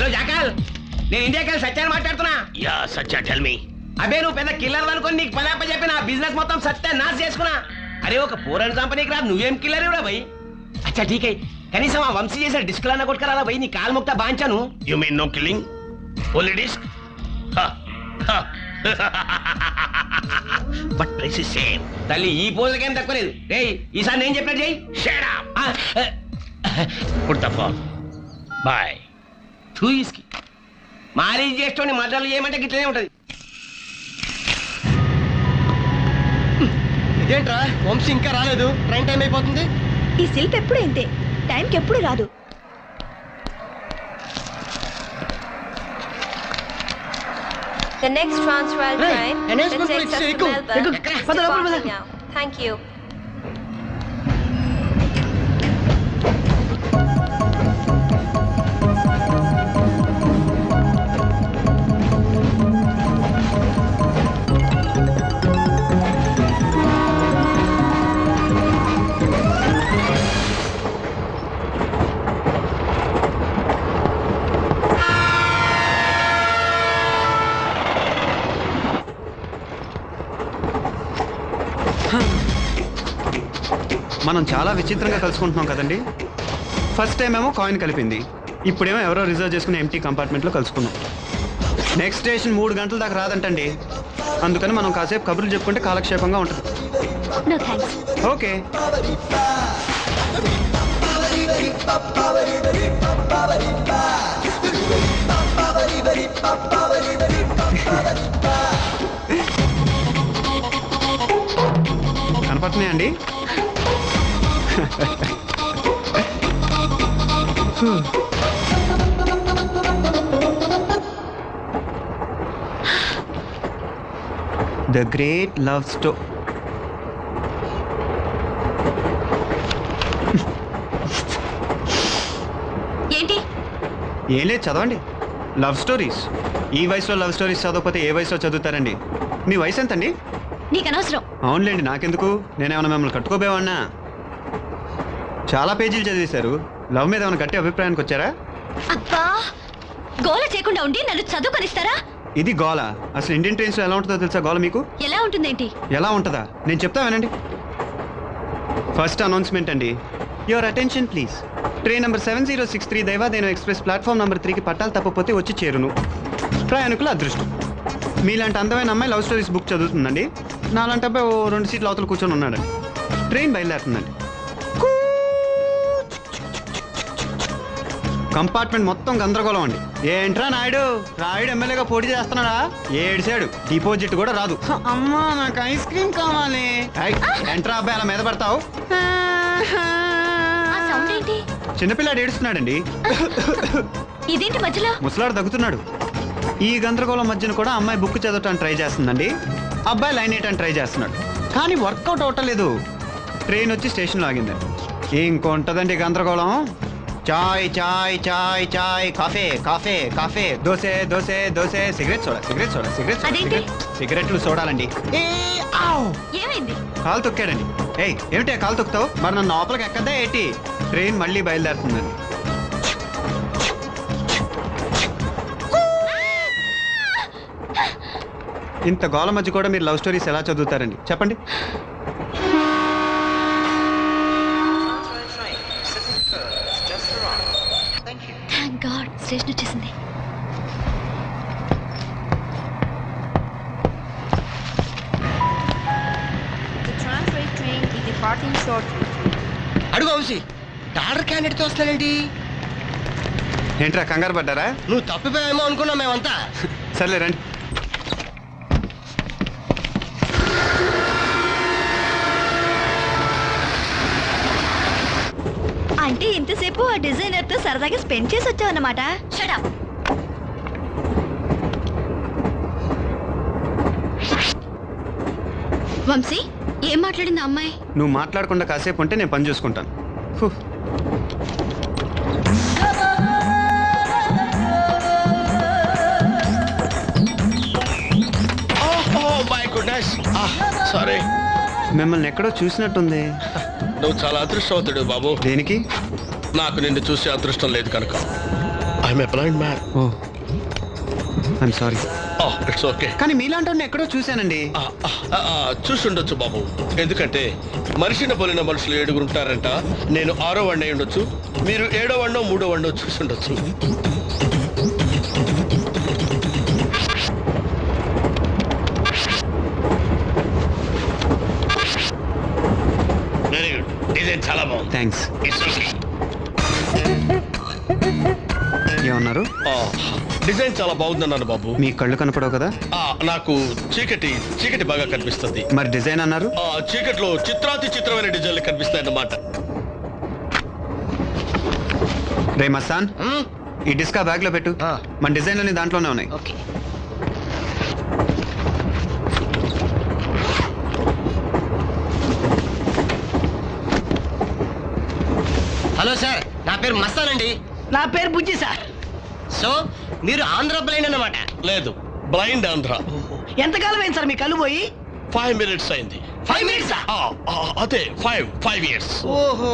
Hello jackal నేను ఇండియాకి సత్యాన్ని మాట్లాడుతున్నా. యా సచ్చా టెల్ మీ అబే నువ్వు పెద్ద కిల్లర్ అనుకుని నీకు పదాప చెప్పి నా బిజినెస్ మొత్తం సత్య నాశ చేసుకున్నా. అరే ఒక పూరని కంపెనీకి రా నువ్వేం కిల్లర్ కూడా భయ్ అచ్చా ఠీకే కనీసం ఆ వంశీ చేసిన డిస్కులు అన్న కొట్టుకురా భయ్ నీ కాలు ముక్త బాంచాను. You mean no killing only disc but price is same తల్లి ఈ పోజుకేం తక్కువ లేదు. రే ఈసారి నేను చెప్పినట్టు చెయ్యి. పుట్ ద ఫోన్ బై చూయిస్కి మారీ చేసుకోండి మదర్లు ఏమంటే గిట్లనే ఉంటది. ఇదేంట్రా? వంశీ ఇంకా రాలేదు. ట్రైన్ టైం అయిపోతుంది. ఈ సిల్ప్ ఎప్పుడు అయితే టైంకి ఎప్పుడు రాదు. The next transfer train hey, can take us. Thank you. మనం చాలా విచిత్రంగా కలుసుకుంటున్నాం కదండి. ఫస్ట్ టైం ఏమో కాయిన్ కలిపింది. ఇప్పుడేమో ఎవరో రిజర్వ్ చేసుకుని ఎంటీ కంపార్ట్మెంట్లో కలుసుకున్నాం. నెక్స్ట్ స్టేషన్ మూడు గంటల దాకా రాదంటండి. అందుకని మనం కాసేపు కబుర్లు చెప్పుకుంటే కాలక్షేపంగా ఉంటుంది. ఓకే కనపడుతున్నాయండి ద గ్రేట్ లవ్ స్టో ఏంటి? ఏం లేదు చదవండి. లవ్ స్టోరీస్ ఈ వయసులో లవ్ స్టోరీస్ చదవకపోతే ఏ వయసులో చదువుతారండి? మీ వయసు ఎంతండి? నీకు అనవసరం. అవునులేండి నాకెందుకు? నేనేమన్నా మిమ్మల్ని కట్టుకోబోవన్నా చాలా పేజీలు చదివేశారు. లవ్ మీద ఏమైనా గట్టి అభిప్రాయానికి వచ్చారా? అబ్బా గోల చేయకుండా ఉండి నన్ను చదువుకొనిస్తారా? ఇది గోల. అసలు ఇండియన్ ట్రైన్స్లో ఎలా ఉంటుందో తెలుసా గోల మీకు? ఎలా ఉంటుందేంటి? ఎలా ఉంటుందా? నేను చెప్తా వినండి. ఫస్ట్ అనౌన్స్మెంట్ అండి. Your attention please train number seven zero six three దైవాదేను express platform number త్రీకి పట్టాలు తప్పపోతే వచ్చి చేరును. ప్రయాణికుల అదృష్టం. మీలాంటి అందమైన అమ్మాయి లవ్ స్టోరీస్ బుక్ చదువుతుందండి. నాలాంటి అబ్బాయి ఓ రెండు సీట్ల అవతల కూర్చొని ఉన్నాడండి. ట్రైన్ బయలుదేరుతుందండి. కంపార్ట్మెంట్ మొత్తం గందరగోళం అండి. ఏంట్రా నాయుడు? రాయుడు ఎమ్మెల్యేగా పోటీ చేస్తున్నాడా? ఏడిసాడు డిపాజిట్ కూడా రాదు. అమ్మా నాకు ఐస్ క్రీమ్ కావాలి. ఐ, ఏంట్రా అబ్బాయి అలా మీద పడతావు? చిన్నపిల్లాడు ఏడుస్తున్నాడండి. ఇదేంటి మధ్యలో? ముసలాడు తగ్గుతున్నాడు ఈ గందరగోళం మధ్యన కూడా అమ్మాయి బుక్ చదవటానికి ట్రై చేస్తుందండి. అబ్బాయి లైన్ వేయటానికి ట్రై చేస్తున్నాడు. కానీ వర్కౌట్ అవ్వట్లేదు ట్రైన్ వచ్చి స్టేషన్లో ఆగిందండి. ఇంకొంటదండి గందరగోళం? చాయ్ చాయ్ చాయ్ చాయ్ coffee coffee coffee dosa dosa dosa cigarette soda cigarette soda cigarette అదేంటి? సిగరెట్ సిగరెట్లు సోడాలండి. ఏ, ఆవ్! ఏమైంది? కాలు తొక్కాడండి ఏయ్ ఏమిటి కాలు తొక్కుతావు? మరి నన్ను లోపలికి ఎక్కదా ఏంటి? ట్రైన్ మళ్ళీ బయలుదేరుతుందండి ఇంత గోల మధ్య కూడా మీరు లవ్ స్టోరీస్ ఎలా చదువుతారండి? చెప్పండి థ్యాంక్ గాడ్ స్టేషన్ వచ్చేసింది. అడుగు వంశీ డాక్టర్ క్యాండిడేట్ వస్తున్నాడేంటి ఏంట్రా కంగారు పడ్డారా? నువ్వు తప్పిపోయామో అనుకున్నాం మేమంతా. సర్లే రండి. అంటే ఇంతసేపు ఆ డిజైనర్తో సరదాగా స్పెండ్ చేసి వచ్చావు అన్నమాట షడప్ వంశీ ఏం మాట్లాడింది ఆ అమ్మాయి? నువ్వు మాట్లాడకుండా కాసేపు ఉంటే నేను పని చూసుకుంటాను. ఫు. ఓ మై గుడ్నెస్ సారీ మిమ్మల్ని ఎక్కడో చూసినట్టుంది. నువ్వు చాలా అదృష్టవంతుడు బాబు. దేనికి? నాకు నిన్ను చూసే అదృష్టం లేదు కనుక. ఐఎమ్ ఏ బ్లైండ్ మ్యాన్ ఓ. ఐఎమ్ సారీ ఇట్స్ ఓకే కానీ మీలాంటి ఎక్కడో చూశానండి. చూసుండొచ్చు బాబు. ఎందుకంటే మనిషిని పోలిన మనుషులు ఏడుగురు ఉంటారంట. నేను ఆరో వండ అయి ఉండొచ్చు. మీరు ఏడో వండో మూడో వండో చూసుండొచ్చు చాలా బాగుంది. థ్యాంక్స్ ఏమన్నారు? డిజైన్ చాలా బాగుందన్నాను బాబు. మీ కళ్ళు కనపడవు కదా? ఆ, నాకు చీకటి చీకటి బాగా కనిపిస్తుంది. మరి డిజైన్ అన్నారు? ఆ చీకట్లో చిత్రాతి చిత్రమైన డిజైన్లు కనిపిస్తాయి అన్నమాట రే మస్తాన్ ఈ డిస్కా బ్యాగ్లో పెట్టు. ఆ. మన డిజైన్లన్నీ దాంట్లోనే ఉన్నాయి. హలో సార్ నా పేరు మస్తాన్ అండి. నా పేరు బుజ్జి సార్. సో మీరు ఆంధ్ర బ్లైండ్ అన్నమాట? లేదు బ్లైండ్ ఆంధ్ర. ఎంతకాలం అయింది సార్ మీ కళ్ళు పోయి? ఫైవ్ మినిట్స్ అయింది. ఫైవ్ మినిట్స్ అదే ఫైవ్ ఫైవ్ ఇయర్స్ ఓహో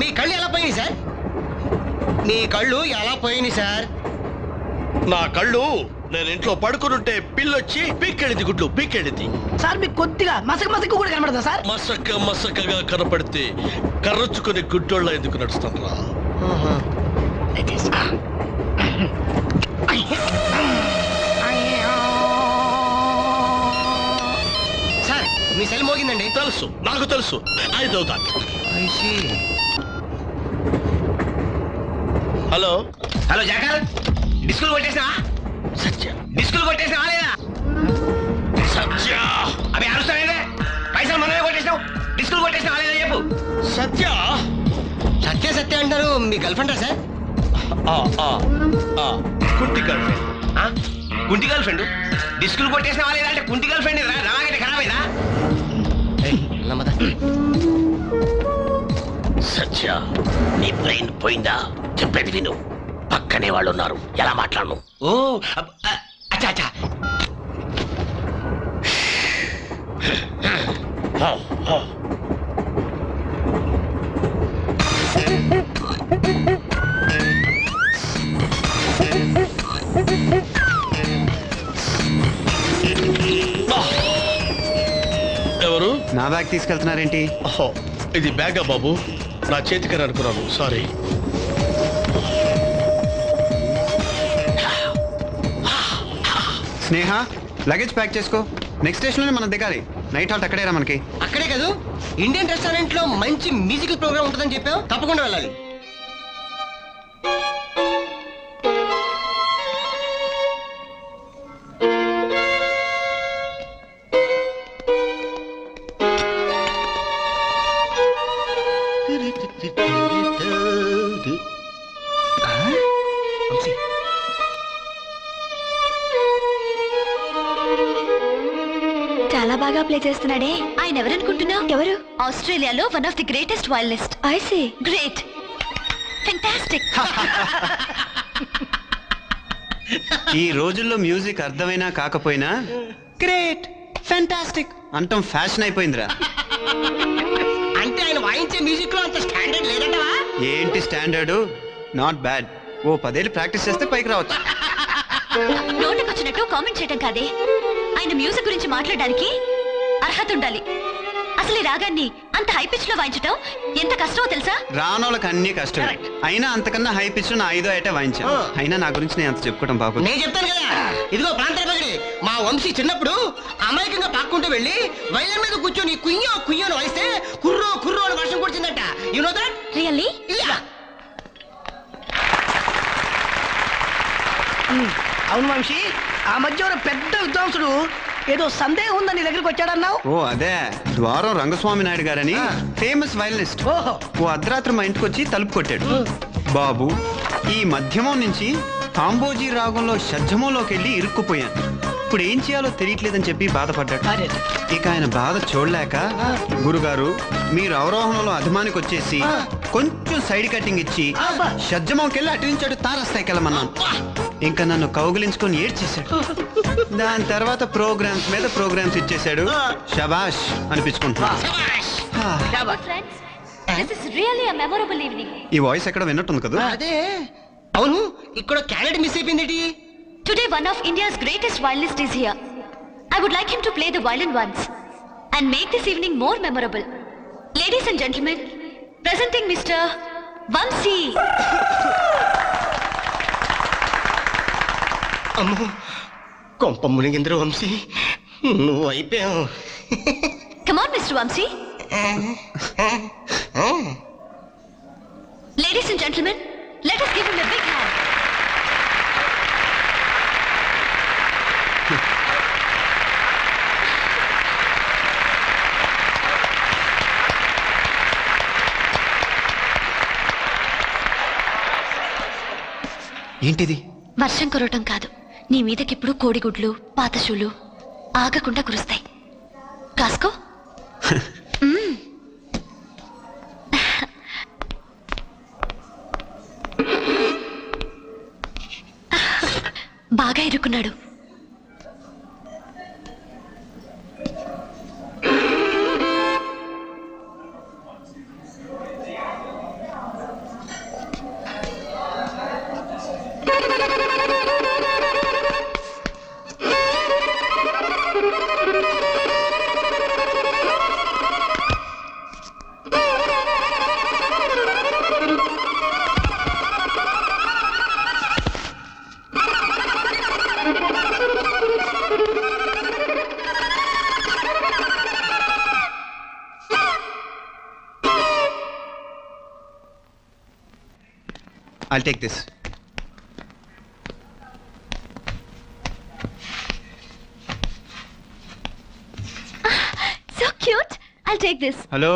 మీ కళ్ళు ఎలా పోయినాయి సార్? మీ కళ్ళు ఎలా పోయినాయి సార్? నా కళ్ళు నేను ఇంట్లో పడుకునుంటే పిల్లొచ్చి పీక్కెళ్ళింది గుడ్లు పీక్కెళ్ళింది సార్ మీకు కొద్దిగా మసక మసక కూడా కనబడదా సార్? మసక్క మసక్కగా కనపడితే కర్రొచ్చుకుని గుడ్డోళ్ళ ఎందుకు నడుస్తాను రా సార్. మీ సెల్ మోగిందండి. తెలుసు నాకు తెలుసు. ఐదో దాన్ని హలో. హలో జాకర్. డిస్కులు కొట్టేసినా సత్య. డిస్కులు కొట్టేసినా లేదా? సత్య. అవి అరుస్తానే పైసలు మనమే కొట్టేసినావు. డిస్కులు కొట్టేసినా లేదా చెప్పు. సత్య. సత్య సత్య అంటారు. మీ గర్ల్ ఫ్రెండా సార్? కుంటి గర్ల్ ఆ? కుంటి గర్ల్ ఫ్రెండ్? డిస్కులు కొట్టేసినా లేదా అంటే కుంటి గర్ల్ ఫ్రెండ్ రామాగంటే ఖరాబ్ అయిందా సత్య నీ బ్రెయిన్ పోయిందా? చెప్పేది విను. పక్కనే వాళ్ళు ఉన్నారు ఎలా మాట్లాడను? ఓ అబ్- ఆ, అచ్చా అచ్చా. ఎవరు? నా బ్యాగ్ తీసుకెళ్తున్నారేంటి? ఓహో, ఇది బ్యాగా బాబు. నా చేతికని అనుకున్నాను సారీ స్నేహ లగేజ్ ప్యాక్ చేసుకో. నెక్స్ట్ స్టేషన్లోనే మనం దిగాలి. నైట్ హాల్ట్ అక్కడేరా మనకి. అక్కడే కాదు? ఇండియన్ రెస్టారెంట్లో మంచి మ్యూజికల్ ప్రోగ్రామ్ ఉంటుందని చెప్పావు? తప్పకుండా వెళ్ళాలి. చాలా బాగా ప్లే చేస్తున్నాడే. ఆయన ఎవరనుకుంటున్నావు? ఎవరు? ఆస్ట్రేలియాలో one of the greatest wildest I see. Great fantastic ఈ రోజుల్లో మ్యూజిక్ అర్థమైనా కాకపోయినా గ్రేట్ ఫెంటాస్టిక్ అంటాం ఫ్యాషన్ అయిపోయిందిరా. అంటే ఆయన వాయించే మ్యూజిక్లో అంత స్టాండర్డ్ లేదంటవా? ఏంటి స్టాండర్డు నాట్ బ్యాడ్ ఓ పదేళ్ళు ప్రాక్టీస్ చేస్తే పైకి రావచ్చు. నోటికొచ్చినట్టు కామెంట్ చేయడం కాదే. ఆయన మ్యూజిక్ గురించి మాట్లాడడానికి అర్హత ఉండాలి. అసలు ఈ రాగాన్ని అంత హై పిచ్లో వాయించటం ఎంత కష్టమో తెలుసా? రానోళ్ళకి అన్ని కష్టం అయినా అంతకన్నా హై పిచ్ నా ఐదో ఏటా వాయించాను. అయినా నా గురించి నేను అంత చెప్పుకోవడం బాబు నేను చెప్తాను కదా. ఇదిగో ప్రాంతర పగిడి మా వంశీ చిన్నప్పుడు అమాయకంగా పాక్కుంటూ వెళ్ళి వైలన్ మీద కూర్చొని కుయ్యో కుయ్యో అని వాయిస్తే కుర్రో కుర్రో అని వర్షం కుడిచిందట యు నో దట్ రియల్లీ అవును వంశీ ఆ మధ్య పెద్ద విద్వాంసుడు ఏదో సందేహం ఉందని దగ్గరికి వచ్చాడన్నావు? ఓ అదే. ద్వారం రంగస్వామి నాయుడు గారని ఫేమస్ వైలనిస్ట్ ఓహో. ఓ అర్ధరాత్రి మా ఇంటికి వచ్చి తలుపు కొట్టాడు. బాబు ఈ మధ్యమం నుంచి కాంబోజీ రాగంలో షడ్జమంలోకి వెళ్ళి ఇరుక్కుపోయాను. ఇప్పుడు ఏం చేయాలో తెలియట్లేదని చెప్పి బాధపడ్డాడు. అరే ఇక ఆయన బాధ చూడలేక గురుగారు మీరు అవరోహణలో అభిమానికి వచ్చేసి. కొంచెం సైడ్ కటింగ్ ఇచ్చి. షడ్జమంకి వెళ్ళి అటు నుంచి అటు తారస్తాయికి వెళ్ళమన్నాను. ఇంకా నన్ను కౌగిలించుకొని ఏడ్చేశాడు దాని తర్వాత ప్రోగ్రామ్స్ మీద ప్రోగ్రామ్స్ ఇచ్చేశాడు షబాష్ అనిపించుకుంటున్నాను friends this is really a memorable evening ఈ వాయిస్ ఎక్కడ విన్నట్టుంది కదా అదే అవును ఇక్కడ క్యాండిడేట్ మిస్ అయిపోయింది Today, one of India's greatest violinists is here. I would like him to play the violin once and make this evening more memorable. Ladies and gentlemen, presenting Mr. Vamsi. అమ్మో కొంపమ్ముని ఇంద్ర వంశీ. నువ్వు అయిపోయావు. Come on mister Vamsi ladies and gentlemen let us give him ఏంటిది? వర్షం కురవటం కాదు. నీ మీదకిప్పుడు కోడిగుడ్లు పాతశూలు ఆగకుండా కురుస్తాయి. కాసుకో. బాగా ఇరుక్కున్నాడు. I'll take this so cute I take this hello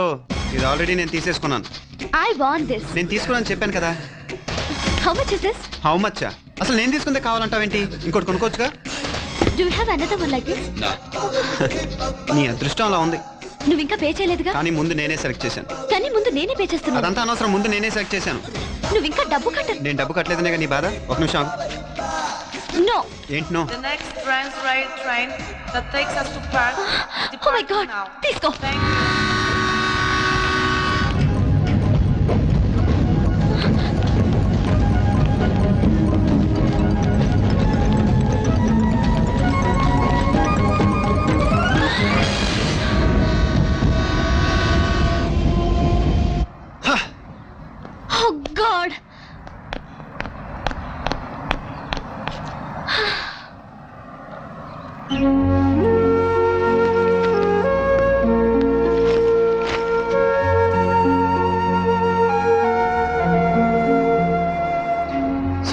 ఇది ఆల్రెడీ నేను తీసేసుకున్నాను. ఐ వాంట్ దిస్ నేను తీసుకున్నాను చెప్పాను కదా. How much is this how much అసలు నేను తీసుకుంటే కావాలంటావేంటి? ఇంకోటి కొనుక్కోవచ్చుగా? Do you have another one like this నీ అదృష్టం అలా ఉంది. నువ్వు ఇంకా పే చేయలేదుగా? కానీ ముందు నేనే సెలెక్ట్ చేశాను. కానీ ముందు నేనే పే చేస్తున్నాను. అదంతా అనవసరం. ముందు నేనే సెలెక్ట్ చేశాను. నువ్వు ఇంకా డబ్బు కట్ట నేను డబ్బు కట్టలేదనే నీ బాధ ఒక నిమిషం. నో ఏంటి no The next Transrail train that takes us to Perth oh my departs god now. తీసుకో Thank you.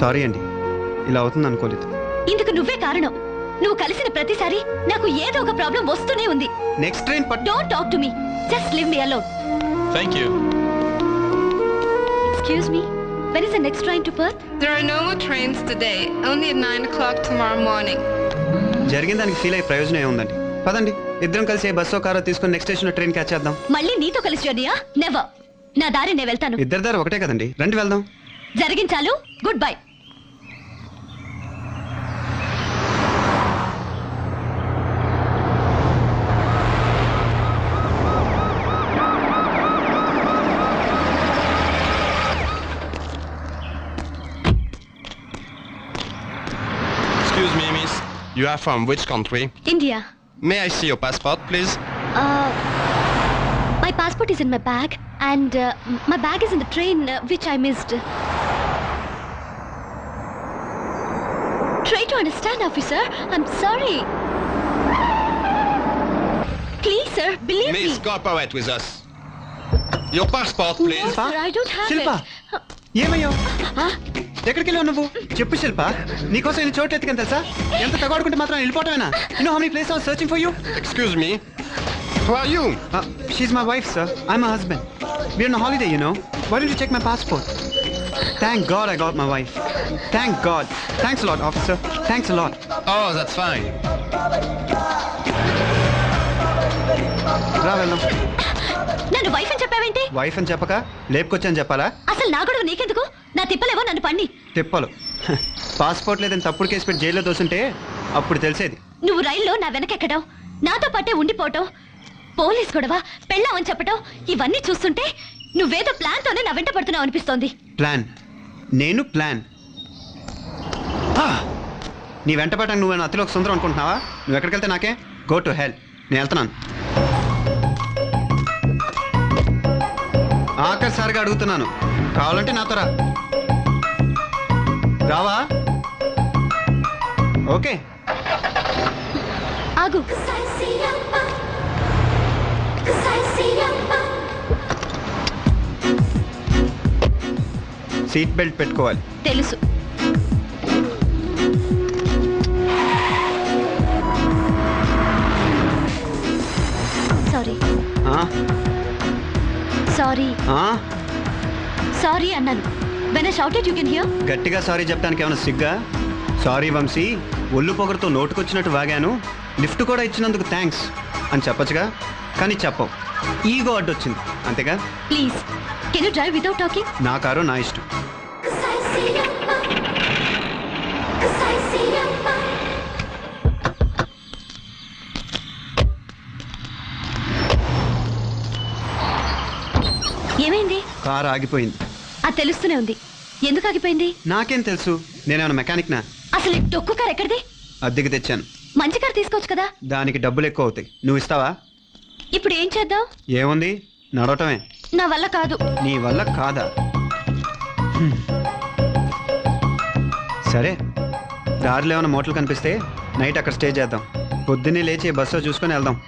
సారీ అండి. ఇలా అవుతుంది అనుకోలేదు. ఇందుకు నువ్వే కారణం. నువ్వు కలిసిన ప్రతిసారి నాకు ఏదో ఒక ప్రాబ్లం వస్తూనే ఉంది. Next train don't talk to me just leave me alone thank you excuse me when is the next train to Perth There are no more trains today, only at 9 o'clock tomorrow morning. జరిగిన దానికి feel అయ్యే ప్రయోజనం ఏముందండి? పదండి. ఇద్దరం కలిసి ఏ బస్సో కారో తీసుకొని next station train catch చేద్దాం. మళ్ళీ నీతో కలిసి జర్నీయా నెవర్ నా దారి నేను వెళ్తాను. ఇద్దరి దారి ఒకటే కదండి. రండి వెళ్దాం. జరిగించాలు. Good bye You are from which country? India May I see your passport, please? My passport is in my bag and my bag is in the train which I missed try to understand officer I'm sorry please sir believe me Miss, cooperate with us. Your passport, please. Shilpa? I don't have Shilpa it ఏమయ్యావు ఎక్కడికి వెళ్ళావు నువ్వు? చెప్పు శిల్ప. నీకోసం నేను చోటు ఎత్తుకని తెలుసా? ఎంత తగవాడుకుంటే మాత్రం వెళ్ళిపోవటమేనా? You how many place are searching for you Excuse me. Who are you? She my wife sir I my husband we're no holiday you know why don't you check my passport thank god I got my wife thank god thanks lot officer thanks lot Oh, that's fine. రా వెళ్దాం నన్ను wife అని చెప్పావేంటి? Wife అని చెప్పక లేపుకొచ్చని చెప్పాలా? అసలు నా గొడవ నీకెందుకు? నా తిప్పలేవో నన్ను పండి తిప్పలు. పాస్పోర్ట్ లేదని తప్పుడు కేసు పెట్టి జైల్లో దోసుంటే అప్పుడు తెలిసేది. నువ్వు రైల్లో నా వెనకెక్కడం నాతో పాటే ఉండిపోవటం పోలీస్ గొడవ పెళ్ళామని చెప్పటం ఇవన్నీ చూస్తుంటే నువ్వేదో ప్లాన్ తోనే నా వెంట పడుతున్నావు అనిపిస్తోంది. ప్లాన్. నేను ప్లాన్. నీ వెంట పడడానికి నువ్వు అతిలోకి సుందరం అనుకుంటున్నావా? నువ్వు ఎక్కడికి వెళ్తే నాకే? గో టు హెల్ప్ నేను వెళ్తున్నాను. ఆఖరిసారిగా అడుగుతున్నాను. కావాలంటే నాతో రా. రావా? ఓకే. ఆగు. సీట్ బెల్ట్ పెట్టుకోవాలి. తెలుసు. సారీ? సారీ అన్నాను. When I shouted you can hear గట్టిగా సారీ చెప్పడానికి ఏమైనా సిగ్గా? సారీ వంశీ ఒళ్ళు పొగరుతో నోటుకొచ్చినట్టు వాగాను. లిఫ్ట్ కూడా ఇచ్చినందుకు థ్యాంక్స్ అని చెప్పొచ్చుగా? కానీ చెప్పవు ఈగో అడ్డొచ్చింది. అంతేగా? Please can you drive without talking నా కారు నా ఇష్టం. ఏమైంది? కారు ఆగిపోయింది. అది తెలుస్తూనే ఉంది. ఎందుకు ఆగిపోయింది? నాకేం తెలుసు. నేనేమైనా మెకానిక్నా? అసలు ఈ డొక్కు కార్ ఎక్కడిది? అద్దెకి తెచ్చాను. మంచి కార్ తీసుకోవచ్చు కదా? దానికి డబ్బులు ఎక్కువ అవుతాయి. నువ్వు ఇస్తావా? ఇప్పుడు ఏం చేద్దాం? ఏముంది? నడవటమే. నా వల్ల కాదు. నీ వల్ల కాదా? హ్మ్. సరే. దారిలో ఏమైనా మోటలు కనిపిస్తే నైట్ అక్కడ స్టే చేద్దాం. పొద్దున్నే లేచి బస్సులో చూసుకొని వెళ్దాం.